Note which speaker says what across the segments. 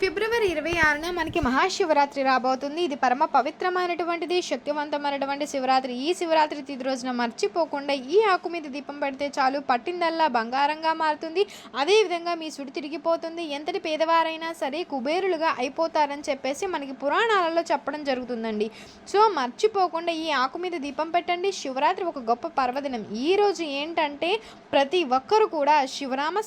Speaker 1: ఫిబ్రవరి ఇరవై ఆరున మనకి మహాశివరాత్రి రాబోతుంది. ఇది పరమ పవిత్రమైనటువంటిది శక్తివంతమైనటువంటి శివరాత్రి. ఈ శివరాత్రి తిది రోజున మర్చిపోకుండా ఈ ఆకు మీద దీపం పెడితే చాలు పట్టిందల్లా బంగారంగా మారుతుంది. అదేవిధంగా మీ సుడి తిరిగిపోతుంది. ఎంతటి పేదవారైనా సరే కుబేరులుగా అయిపోతారని చెప్పేసి మనకి పురాణాలలో చెప్పడం జరుగుతుందండి. సో మర్చిపోకుండా ఈ ఆకు మీద దీపం పెట్టండి. శివరాత్రి ఒక గొప్ప పర్వదినం. ఈ రోజు ఏంటంటే ప్రతి ఒక్కరు కూడా శివరామ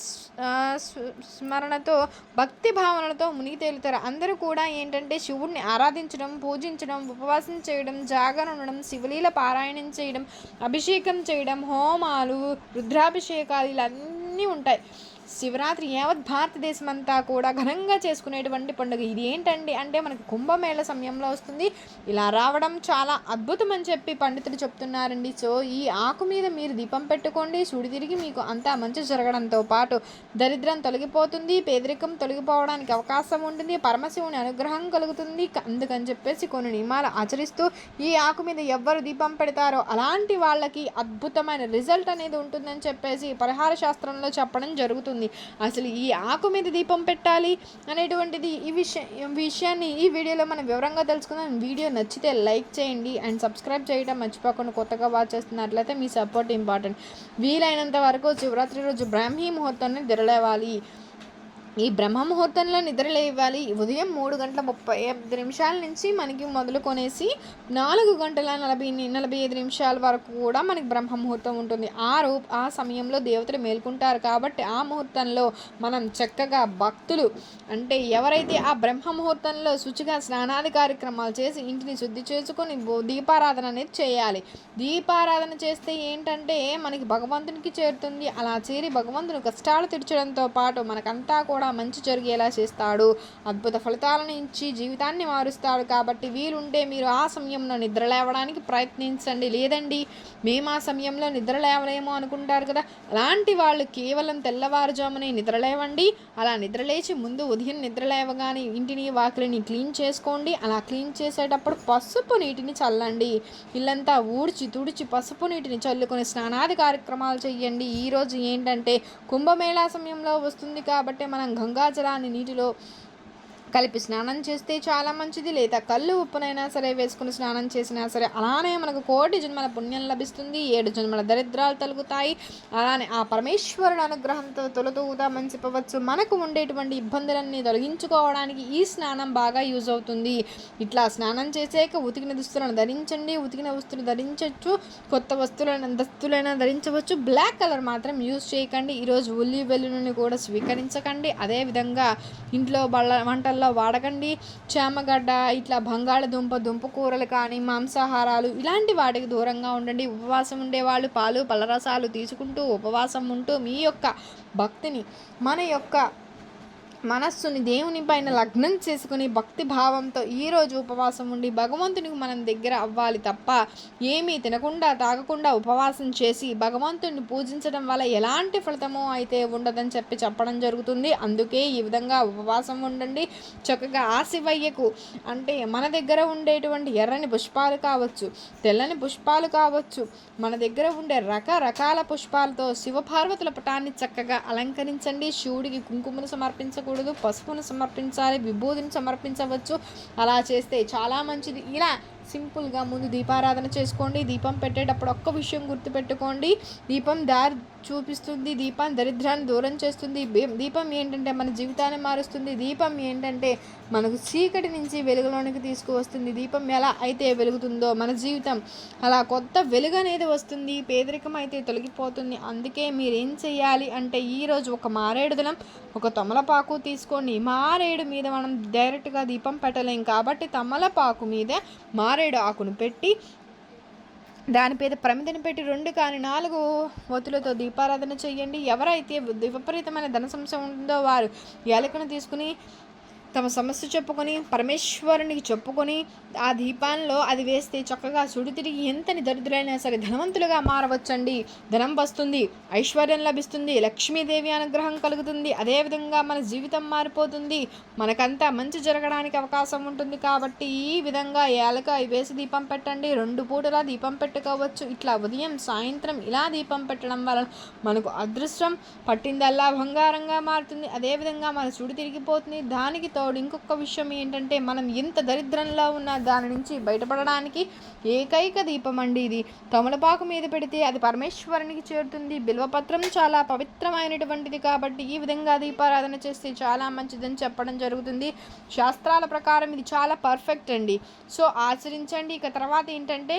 Speaker 1: స్మరణతో భక్తి భావనలతో మునిగి తేలుతారు. అందరూ కూడా ఏంటంటే శివుడిని ఆరాధించడం పూజించడం ఉపవాసం చేయడం జాగరణ ఉండడం శివలీల పారాయణం చేయడం అభిషేకం చేయడం హోమాలు రుద్రాభిషేకాలు ఇలా అన్నీ ఉంటాయి. శివరాత్రి యావత్ భారతదేశం అంతా కూడా ఘనంగా చేసుకునేటువంటి పండుగ ఇది. ఏంటండి అంటే మనకి కుంభమేళ సమయంలో వస్తుంది. ఇలా రావడం చాలా అద్భుతం అని చెప్పి పండితులు చెప్తున్నారండి. సో ఈ ఆకు మీద మీరు దీపం పెట్టుకోండి. సుడి తిరిగి మీకు అంతా మంచి జరగడంతో పాటు దరిద్రం తొలగిపోతుంది. పేదరికం తొలగిపోవడానికి అవకాశం ఉంటుంది. పరమశివుని అనుగ్రహం కలుగుతుంది. అందుకని చెప్పేసి కొన్ని నియమాలు ఆచరిస్తూ ఈ ఆకు మీద ఎవ్వరు దీపం పెడతారో అలాంటి వాళ్ళకి అద్భుతమైన రిజల్ట్ అనేది ఉంటుందని చెప్పేసి పరిహార శాస్త్రంలో చెప్పడం జరుగుతుంది. అసలు ఈ ఆకు మీద దీపం పెట్టాలి అనేటువంటిది ఈ విషయ విషయాన్ని ఈ వీడియోలో మనం వివరంగా తెలుసుకుందాం. వీడియో నచ్చితే లైక్ చేయండి అండ్ సబ్స్క్రైబ్ చేయడం మర్చిపోకుండా కొత్తగా వాచ్ చేస్తున్నట్లయితే మీ సపోర్ట్ ఇంపార్టెంట్. వీలైనంత వరకు శివరాత్రి రోజు బ్రాహ్మీ ముహూర్తాన్ని దిరలేవాలి ఈ బ్రహ్మ ముహూర్తంలో నిద్ర లేవాలి. ఉదయం మూడు గంటల ముప్పై ఐదు నిమిషాల నుంచి మనకి మొదలుకొనేసి నాలుగు గంటల నలభై నలభై ఐదు నిమిషాల వరకు కూడా మనకి బ్రహ్మ ముహూర్తం ఉంటుంది. ఆ రూ ఆ సమయంలో దేవతలు మేల్కుంటారు కాబట్టి ఆ ముహూర్తంలో మనం చక్కగా భక్తులు అంటే ఎవరైతే ఆ బ్రహ్మ ముహూర్తంలో శుచిగా స్నానాది కార్యక్రమాలు చేసి ఇంటిని శుద్ధి చేసుకొని దీపారాధన అనేది చేయాలి. దీపారాధన చేస్తే ఏంటంటే మనకి భగవంతునికి చేరుతుంది. అలా చేరి భగవంతుని కష్టాలు తీర్చడంతో పాటు మనకంతా కూడా మంచి జరిగేలా చేస్తాడు. అద్భుత ఫలితాలను ఇచ్చి జీవితాన్ని మారుస్తాడు. కాబట్టి వీలుంటే మీరు ఆ సమయంలో నిద్ర లేవడానికి ప్రయత్నించండి. లేదండి మేము ఆ సమయంలో నిద్ర లేవలేమో అనుకుంటారు కదా? అలాంటి వాళ్ళు కేవలం తెల్లవారుజామునే నిద్ర లేవండి. అలా నిద్రలేచి ముందు ఉదయం నిద్ర లేవగానే ఇంటిని వాకిలిని క్లీన్ చేసుకోండి. అలా క్లీన్ చేసేటప్పుడు పసుపు నీటిని చల్లండి. ఇల్లంతా ఊడ్చి తుడిచి పసుపు నీటిని చల్లుకొని స్నానాది కార్యక్రమాలు చేయండి. ఈరోజు ఏంటంటే కుంభమేళా సమయంలో వస్తుంది కాబట్టి మనం గంగాజలాన్ని నీటిలో కలిపి స్నానం చేస్తే చాలా మంచిది. లేదా కళ్ళు ఉప్పునైనా సరే వేసుకుని స్నానం చేసినా సరే అలానే మనకు కోటి జన్మల పుణ్యం లభిస్తుంది. ఏడు జన్మల దరిద్రాలు తొలుగుతాయి. అలానే ఆ పరమేశ్వరుడు అనుగ్రహంతో తొలతూగుతామని చెప్పవచ్చు మనకు ఉండేటువంటి ఇబ్బందులన్నీ తొలగించుకోవడానికి ఈ స్నానం బాగా యూజ్ అవుతుంది. ఇట్లా స్నానం చేసాక ఉతికిన దుస్తులను ధరించండి. ఉతికిన వస్తువులు ధరించవచ్చు కొత్త వస్తువులను దుస్తులైనా ధరించవచ్చు. బ్లాక్ కలర్ మాత్రం యూజ్ చేయకండి. ఈరోజు ఉల్లి వెల్లుల్లిని కూడా స్వీకరించకండి. అదేవిధంగా ఇంట్లో బళ్ళ వంటల్లో వాడకండి. చేమగడ్డ ఇట్లా బంగాళదుంప దుంప కూరలు కానీ మాంసాహారాలు ఇలాంటి వాటికి దూరంగా ఉండండి. ఉపవాసం ఉండేవాళ్ళు పాలు పలరసాలు తీసుకుంటూ ఉపవాసం ఉంటూ మీ యొక్క భక్తిని మన యొక్క మనస్సుని దేవుని పైన లగ్నం చేసుకుని భక్తి భావంతో ఈరోజు ఉపవాసం ఉండి భగవంతునికి మనం దగ్గర అవ్వాలి తప్ప ఏమీ తినకుండా తాగకుండా ఉపవాసం చేసి భగవంతుడిని పూజించడం వల్ల ఎలాంటి ఫలితమో అయితే ఉండదని చెప్పి చెప్పడం జరుగుతుంది. అందుకే ఈ విధంగా ఉపవాసం ఉండండి. చక్కగా ఆ శివయ్యకు అంటే మన దగ్గర ఉండేటువంటి ఎర్రని పుష్పాలు కావచ్చు తెల్లని పుష్పాలు కావచ్చు మన దగ్గర ఉండే రకరకాల పుష్పాలతో శివపార్వతుల పటాన్ని చక్కగా అలంకరించండి. శివుడికి కుంకుమను సమర్పించకూడదు పసుపును సమర్పించాలి విభూతిని సమర్పించవచ్చు. అలా చేస్తే చాలా మంచిది. ఇలా సింపుల్గా ముందు దీపారాధన చేసుకోండి. దీపం పెట్టేటప్పుడు ఒక్క విషయం గుర్తుపెట్టుకోండి. దీపం దారి చూపిస్తుంది. దీపం దరిద్రాన్ని దూరం చేస్తుంది. దీపం ఏంటంటే మన జీవితాన్ని మారుస్తుంది. దీపం ఏంటంటే మనకు చీకటి నుంచి వెలుగులోనికి తీసుకువస్తుంది. దీపం ఎలా అయితే వెలుగుతుందో మన జీవితం అలా కొత్త వెలుగు అనేది వస్తుంది. పేదరికం అయితే తొలగిపోతుంది. అందుకే మీరు ఏం చేయాలి అంటే ఈరోజు ఒక మారేడు దళం ఒక తమలపాకు తీసుకోండి. మారేడు మీద మనం డైరెక్ట్గా దీపం పెట్టలేం. కాబట్టి తమలపాకు మీద మారేడు ఆకును పెట్టి దాని మీద పెట్టి రెండు కానీ నాలుగు ఒత్తులతో దీపారాధన చేయండి ఎవరైతే విపరీతమైన ధన సమస్య ఉంటుందో వారు ఏలకను తీసుకుని తమ సమస్య చెప్పుకొని పరమేశ్వరునికి చెప్పుకొని ఆ దీపాల్లో అది వేస్తే చక్కగా సుడి తిరిగి ఎంతని దరిద్రులైనా సరే ధనవంతులుగా మారవచ్చండి. ధనం వస్తుంది ఐశ్వర్యం లభిస్తుంది లక్ష్మీదేవి అనుగ్రహం కలుగుతుంది అదేవిధంగా మన జీవితం మారిపోతుంది. మనకంతా మంచి జరగడానికి అవకాశం ఉంటుంది కాబట్టి ఈ విధంగా ఏలకాయ వేసి దీపం పెట్టండి. రెండు పూటలా దీపం పెట్టుకోవచ్చు. ఇట్లా ఉదయం సాయంత్రం ఇలా దీపం పెట్టడం వలన మనకు అదృష్టం పట్టిందల్లా బంగారంగా మారుతుంది. అదేవిధంగా మన సుడి తిరిగిపోతుంది. దానికి తోడు ఇంకొక విషయం ఏంటంటే మనం ఎంత దరిద్రంలో ఉన్న దాని నుంచి బయటపడడానికి ఏకైక దీపం అండి ఇది. తమలపాకు మీద పెడితే అది పరమేశ్వరునికి చేరుతుంది. బిల్వపత్రం చాలా పవిత్రమైనటువంటిది కాబట్టి ఈ విధంగా దీపారాధన చేస్తే చాలా మంచిదని చెప్పడం జరుగుతుంది. శాస్త్రాల ప్రకారం ఇది చాలా పర్ఫెక్ట్ అండి. సో ఆచరించండి. ఇక తర్వాత ఏంటంటే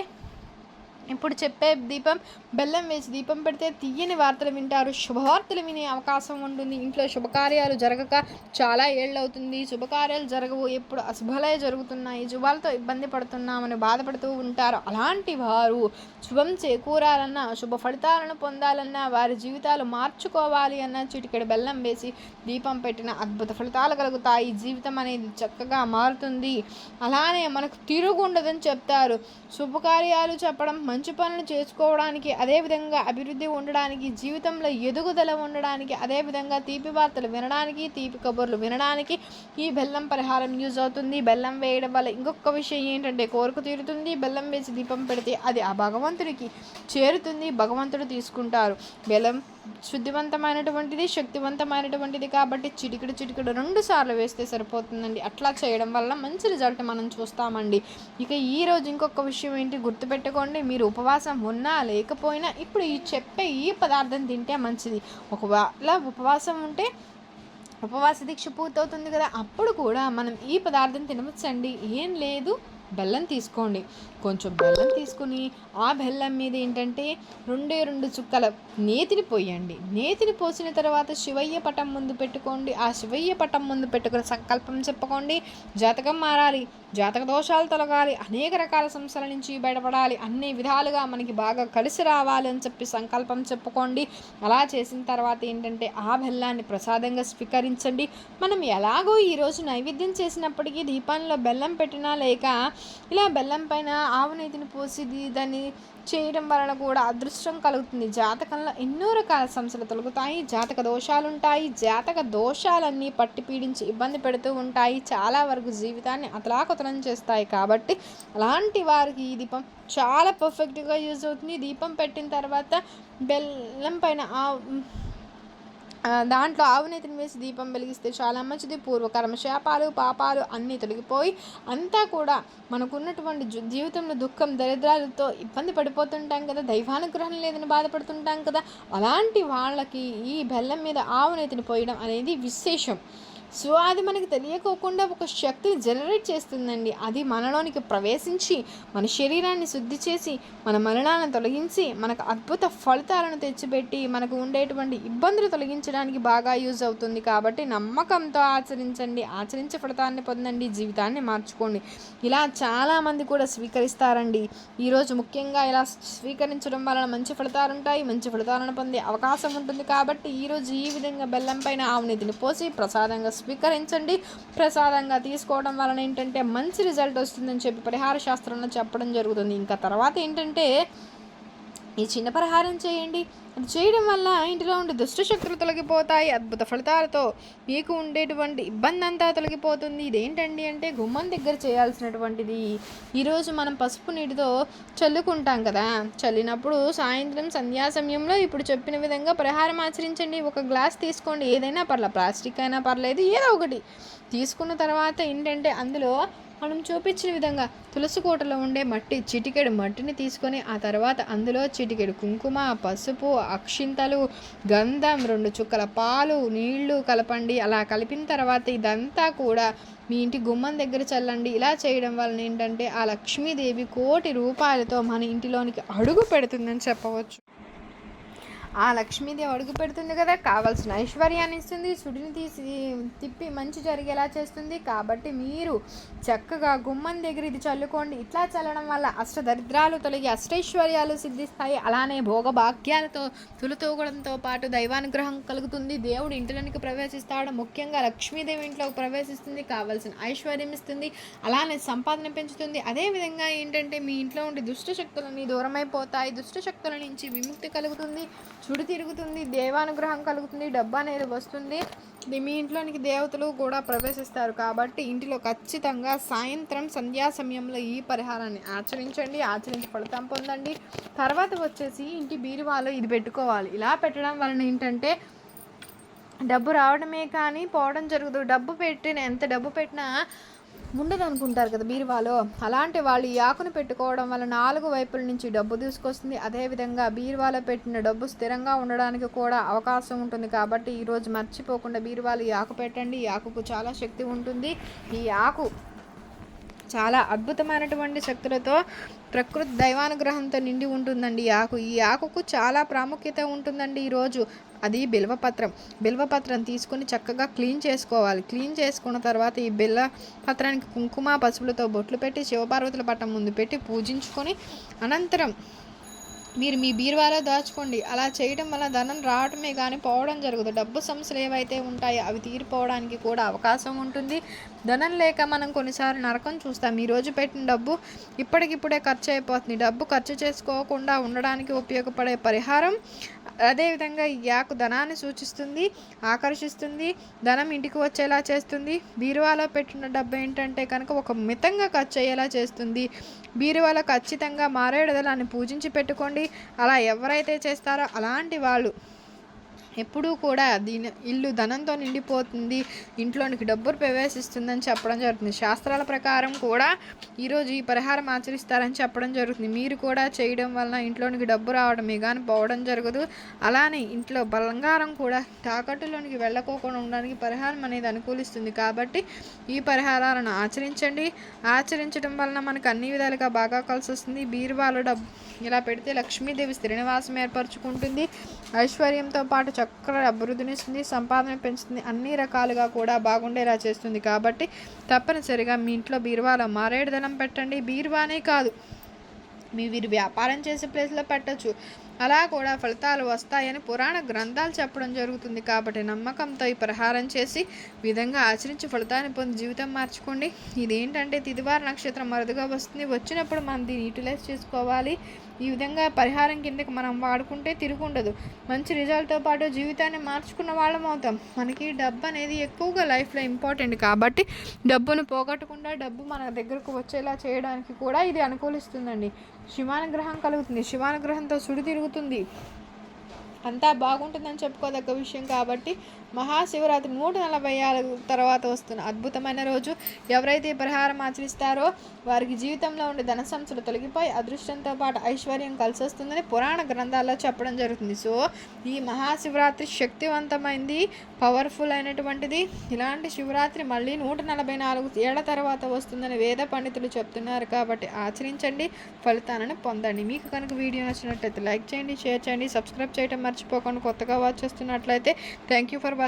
Speaker 1: ఇప్పుడు చెప్పే దీపం బెల్లం వేసి దీపం పెడితే తీయని వార్తలు వింటారు. శుభవార్తలు వినే అవకాశం ఉంటుంది. ఇంట్లో శుభకార్యాలు జరగక చాలా ఏళ్ళవుతుంది. శుభకార్యాలు జరగవు. ఎప్పుడు అశుభలే జరుగుతున్నాయి. శుభాలతో ఇబ్బంది పడుతున్నామని బాధపడుతూ ఉంటారు. అలాంటి వారు శుభం చేకూరాలన్నా శుభ ఫలితాలను పొందాలన్నా వారి జీవితాలు మార్చుకోవాలి అన్న చిటికెడు బెల్లం వేసి దీపం పెట్టిన అద్భుత ఫలితాలు కలుగుతాయి. జీవితం అనేది చక్కగా మారుతుంది. అలానే మనకు తిరుగుండదని చెప్తారు. శుభకార్యాలు చెప్పడం మంచి పనులు చేసుకోవడానికి అదేవిధంగా అభివృద్ధి ఉండడానికి జీవితంలో ఎదుగుదల ఉండడానికి అదేవిధంగా తీపి వార్తలు వినడానికి తీపి కబుర్లు వినడానికి ఈ బెల్లం పరిహారం యూజ్ అవుతుంది. బెల్లం వేయడం వల్ల ఇంకొక విషయం ఏంటంటే కోరిక తీరుతుంది. బెల్లం వేసి దీపం పెడితే అది ఆ భగవంతుడికి చేరుతుంది. భగవంతుడు తీసుకుంటారు. బెల్లం శుద్ధివంతమైనటువంటిది శక్తివంతమైనటువంటిది కాబట్టి చిటికెడు చిటికెడు రెండు సార్లు వేస్తే సరిపోతుందండి. అట్లా చేయడం వల్ల మంచి రిజల్ట్ మనం చూస్తామండి. ఇక ఈ రోజు ఇంకొక విషయం ఏంటి గుర్తుపెట్టుకోండి. మీరు ఉపవాసం ఉన్నా లేకపోయినా ఇప్పుడు ఈ చెప్పే ఈ పదార్థం తింటే మంచిది. ఒకవేళ ఉపవాసం ఉంటే ఉపవాస దీక్ష పూర్తవుతుంది కదా అప్పుడు కూడా మనం ఈ పదార్థం తినవచ్చండి. ఏం లేదు. బెల్లం తీసుకోండి. కొంచెం బెల్లం తీసుకుని ఆ బెల్లం మీద ఏంటంటే రెండే రెండు చుక్కల నేతిని పోయండి. నేతిని పోసిన తర్వాత శివయ్య పటం ముందు పెట్టుకోండి. ఆ శివయ్య పటం ముందు పెట్టుకుని సంకల్పం చెప్పుకోండి. జాతకం మారాలి. జాతక దోషాలు తొలగాలి. అనేక రకాల సమస్యల నుంచి బయటపడాలి. అన్ని విధాలుగా మనకి బాగా కలిసి రావాలి అని చెప్పి సంకల్పం చెప్పుకోండి. అలా చేసిన తర్వాత ఏంటంటే ఆ బెల్లాన్ని ప్రసాదంగా స్వీకరించండి. మనం ఎలాగో ఈరోజు నైవేద్యం చేసినప్పటికీ దీపంలో బెల్లం పెట్టినా లేక ఇలా బెల్లం పైన ఆవు నెయ్యిని పోసి దాన్ని చేయడం వలన కూడా అదృష్టం కలుగుతుంది. జాతకంలో ఎన్నో రకాల సమస్యలు తొలగుతాయి. జాతక దోషాలు ఉంటాయి జాతక దోషాలన్నీ పట్టి పీడించి ఇబ్బంది పెడుతూ ఉంటాయి. చాలా వరకు జీవితాన్ని అతలాకుతలం చేస్తాయి కాబట్టి అలాంటి వారికి ఈ దీపం చాలా పర్ఫెక్ట్గా యూజ్ అవుతుంది. దీపం పెట్టిన తర్వాత బెల్లం పైన ఆవు దాంట్లో ఆవునేతిని వేసి దీపం వెలిగిస్తే చాలా మంచిది. పూర్వకర్మ శాపాలు పాపాలు అన్నీ తొలగిపోయి అంతా కూడా మనకున్నటువంటి జీవితంలో దుఃఖం దరిద్రాలతో ఇబ్బంది పడిపోతుంటాం కదా. దైవానుగ్రహం లేదని బాధపడుతుంటాం కదా. అలాంటి వాళ్ళకి ఈ బెల్లం మీద ఆవునేతిని పోయడం అనేది విశేషం. సో అది మనకి తెలియకోకుండా ఒక శక్తిని జనరేట్ చేస్తుందండి. అది మనలోనికి ప్రవేశించి మన శరీరాన్ని శుద్ధి చేసి మన మరణాలను తొలగించి మనకు అద్భుత ఫలితాలను తెచ్చిపెట్టి మనకు ఉండేటువంటి ఇబ్బందులు తొలగించడానికి బాగా యూజ్ అవుతుంది. కాబట్టి నమ్మకంతో ఆచరించండి ఆచరించే ఫలితాన్ని పొందండి జీవితాన్ని మార్చుకోండి. ఇలా చాలామంది కూడా స్వీకరిస్తారండి. ఈరోజు ముఖ్యంగా ఇలా స్వీకరించడం వలన మంచి ఫలితాలు ఉంటాయి మంచి ఫలితాలను పొందే అవకాశం ఉంటుంది. కాబట్టి ఈరోజు ఈ విధంగా బెల్లం పైన ఆవునేతిని పోసి ప్రసాదంగా స్వీకరించండి. ప్రసాదంగా తీసుకోవడం వలన ఏంటంటే మంచి రిజల్ట్ వస్తుందని చెప్పి పరిహార శాస్త్రంలో చెప్పడం జరుగుతుంది. ఇంకా తర్వాత ఏంటంటే ఈ చిన్న పరిహారం చేయండి. అది చేయడం వల్ల ఇంటిలో ఉండే దుష్టశక్తులు తొలగిపోతాయి. అద్భుత ఫలితాలతో మీకు ఉండేటువంటి ఇబ్బంది అంతా తొలగిపోతుంది. ఇదేంటండి అంటే గుమ్మం దగ్గర చేయాల్సినటువంటిది. ఈరోజు మనం పసుపు నీటితో చల్లుకుంటాం కదా. చల్లినప్పుడు సాయంత్రం సంధ్యా సమయంలో ఇప్పుడు చెప్పిన విధంగా పరిహారం ఆచరించండి. ఒక గ్లాస్ తీసుకోండి. ఏదైనా పర్లేదు ప్లాస్టిక్ అయినా పర్లేదు ఏదో ఒకటి. తీసుకున్న తర్వాత ఏంటంటే అందులో మనం చూపించిన విధంగా తులసి కోటలో ఉండే మట్టి చిటికెడు మట్టిని తీసుకొని ఆ తర్వాత అందులో చిటికెడు కుంకుమ పసుపు అక్షింతలు గంధం రెండు చుక్కల పాలు నీళ్ళు కలపండి. అలా కలిపిన తర్వాత ఇదంతా కూడా మీ ఇంటి గుమ్మం దగ్గర చల్లండి. ఇలా చేయడం వలన ఏంటంటే ఆ లక్ష్మీదేవి కోటి రూపాయలతో మన ఇంటిలోనికి అడుగు పెడుతుందని చెప్పవచ్చు. ఆ లక్ష్మీదేవి అడుగు పెడుతుంది కదా కావాల్సిన ఐశ్వర్యాన్ని ఇస్తుంది సుడిని తీసి తిప్పి మంచి జరిగేలా చేస్తుంది. కాబట్టి మీరు చక్కగా గుమ్మం దగ్గర ఇది చల్లుకోండి. ఇట్లా చల్లడం వల్ల అష్టదరిద్రాలు తొలగి అష్టైశ్వర్యాలు సిద్ధిస్తాయి. అలానే భోగభాగ్యాలతో తులుతూగడంతో పాటు దైవానుగ్రహం కలుగుతుంది. దేవుడు ఇంటిలోనికి ప్రవేశిస్తాడు. ముఖ్యంగా లక్ష్మీదేవి ఇంట్లోకి ప్రవేశిస్తుంది. కావలసిన ఐశ్వర్యం ఇస్తుంది. అలానే సంపాదన పెంచుతుంది. అదేవిధంగా ఏంటంటే మీ ఇంట్లో ఉండే దుష్టశక్తులన్నీ దూరమైపోతాయి. దుష్ట శక్తుల నుంచి విముక్తి కలుగుతుంది. చుడి తిరుగుతుంది దేవానుగ్రహం కలుగుతుంది డబ్బు అనేది వస్తుంది. మీ ఇంట్లోనికి దేవతలు కూడా ప్రవేశిస్తారు కాబట్టి ఇంటిలో ఖచ్చితంగా సాయంత్రం సంధ్యా సమయంలో ఈ పరిహారాన్ని ఆచరించండి ఆచరించి ఫలితం పొందండి. తర్వాత వచ్చేసి ఇంటి బీరువాలో ఇది పెట్టుకోవాలి. ఇలా పెట్టడం వలన ఏంటంటే డబ్బు రావడమే కానీ పోవడం జరగదు. డబ్బు పెట్టిన ఎంత డబ్బు పెట్టినా ఉండదు అనుకుంటారు కదా బీరువాలో. అలాంటి వాళ్ళు ఈ ఆకును పెట్టుకోవడం వల్ల నాలుగు వైపుల నుంచి డబ్బు తీసుకొస్తుంది. అదేవిధంగా బీరువాలో పెట్టిన డబ్బు స్థిరంగా ఉండడానికి కూడా అవకాశం ఉంటుంది. కాబట్టి ఈరోజు మర్చిపోకుండా బీరువాలు ఈ ఆకు పెట్టండి. ఈ ఆకుకు చాలా శక్తి ఉంటుంది. ఈ ఆకు చాలా అద్భుతమైనటువంటి శక్తులతో ప్రకృతి దైవానుగ్రహంతో నిండి ఉంటుందండి ఈ ఆకు. ఈ ఆకుకు చాలా ప్రాముఖ్యత ఉంటుందండి ఈరోజు అది బిల్వపత్రం బిల్వపత్రం తీసుకుని చక్కగా క్లీన్ చేసుకోవాలి. క్లీన్ చేసుకున్న తర్వాత ఈ బిల్వ పత్రానికి కుంకుమ పసుపులతో బొట్లు పెట్టి శివపార్వతుల పట్టం ముందు పెట్టి పూజించుకొని అనంతరం మీరు మీ బీరువాలో దాచుకోండి. అలా చేయడం వల్ల ధనం రావడమే కానీ పోవడం జరగదు. డబ్బు సమస్యలు ఏవైతే ఉంటాయో అవి తీరిపోవడానికి కూడా అవకాశం ఉంటుంది. ధనం లేక మనం కొన్నిసార్లు నరకం చూస్తాం. ఈరోజు పెట్టిన డబ్బు ఇప్పటికిప్పుడే ఖర్చు అయిపోతుంది. డబ్బు ఖర్చు చేసుకోకుండా ఉండడానికి ఉపయోగపడే పరిహారం అదేవిధంగా ఈ ఆకు ధనాన్ని సూచిస్తుంది ఆకర్షిస్తుంది ధనం ఇంటికి వచ్చేలా చేస్తుంది. బీరువాలో పెట్టిన డబ్బు ఏంటంటే కనుక ఒక మితంగా ఖర్చు అయ్యేలా చేస్తుంది. బీరువాలో ఖచ్చితంగా మారేడుదలాన్ని పూజించి పెట్టుకోండి. అలా ఎవరైతే చేస్తారో అలాంటి వాళ్ళు ఎప్పుడూ కూడా దీని ఇల్లు ధనంతో నిండిపోతుంది ఇంట్లోనికి డబ్బులు ప్రవేశిస్తుందని చెప్పడం జరుగుతుంది. శాస్త్రాల ప్రకారం కూడా ఈరోజు ఈ పరిహారం ఆచరిస్తారని చెప్పడం జరుగుతుంది. మీరు కూడా చేయడం వలన ఇంట్లోనికి డబ్బు రావడమే కానీ పోవడం జరగదు. అలానే ఇంట్లో బంగారం కూడా తాకట్టులోనికి వెళ్ళకోకుండా ఉండడానికి పరిహారం అనేది అనుకూలిస్తుంది. కాబట్టి ఈ పరిహారాలను ఆచరించండి. ఆచరించడం వలన మనకు అన్ని విధాలుగా బాగా కలిసి వస్తుంది. బీరువాలో డబ్బు ఇలా పెడితే లక్ష్మీదేవి శ్రీనివాసం ఏర్పరచుకుంటుంది. ఐశ్వర్యంతో పాటు చక్ర అభివృద్ధినిస్తుంది సంపాదన పెంచుతుంది. అన్ని రకాలుగా కూడా బాగుండేలా చేస్తుంది. కాబట్టి తప్పనిసరిగా మీ ఇంట్లో బీరువాలో మారేడు దళం పెట్టండి. బీరువానే కాదు మీ వీరు వ్యాపారం చేసే ప్లేస్లో పెట్టచ్చు. అలా కూడా ఫలితాలు వస్తాయని పురాణ గ్రంథాలు చెప్పడం జరుగుతుంది. కాబట్టి నమ్మకంతో ఈ పరిహారం చేసి విధంగా ఆచరించి ఫలితాన్ని పొంది జీవితం మార్చుకోండి. ఇదేంటంటే తిదివార నక్షత్రం మరుదుగా వస్తుంది. వచ్చినప్పుడు మనం దీన్ని యూటిలైజ్ చేసుకోవాలి. ఈ విధంగా పరిహారం కిందకి మనం వాడుకుంటే తిరుగుండదు మంచి రిజల్ట్తో పాటు జీవితాన్ని మార్చుకున్న వాళ్ళం అవుతాం. మనకి డబ్బు అనేది ఎక్కువగా లైఫ్లో ఇంపార్టెంట్ కాబట్టి డబ్బును పోగొట్టకుండా డబ్బు మన దగ్గరకు వచ్చేలా చేయడానికి కూడా ఇది అనుకూలిస్తుందండి. శివానుగ్రహం కలుగుతుంది. శివానుగ్రహంతో సుడి తిరుగుతుంది. అంతా బాగుంటుందని చెప్పుకోదగ్గ విషయం కాబట్టి మహాశివరాత్రి నూట నలభై ఆరు తర్వాత వస్తున్న అద్భుతమైన రోజు. ఎవరైతే పరిహారం ఆచరిస్తారో వారికి జీవితంలో ఉండే ధన సంస్థలు తొలగిపోయి అదృష్టంతో పాటు ఐశ్వర్యం కలిసి వస్తుందని పురాణ గ్రంథాల్లో చెప్పడం జరుగుతుంది. సో ఈ మహాశివరాత్రి శక్తివంతమైంది పవర్ఫుల్ అయినటువంటిది. ఇలాంటి శివరాత్రి మళ్ళీ నూట నలభై నాలుగు ఏళ్ళ తర్వాత వస్తుందని వేద పండితులు చెప్తున్నారు కాబట్టి ఆచరించండి ఫలితాలను పొందండి. మీకు కనుక వీడియో నచ్చినట్లయితే లైక్ చేయండి షేర్ చేయండి సబ్స్క్రైబ్ చేయడం మర్చిపోకుండా కొత్తగా వాచ్ చేస్తున్నట్లయితే థ్యాంక్ యూ ఫర్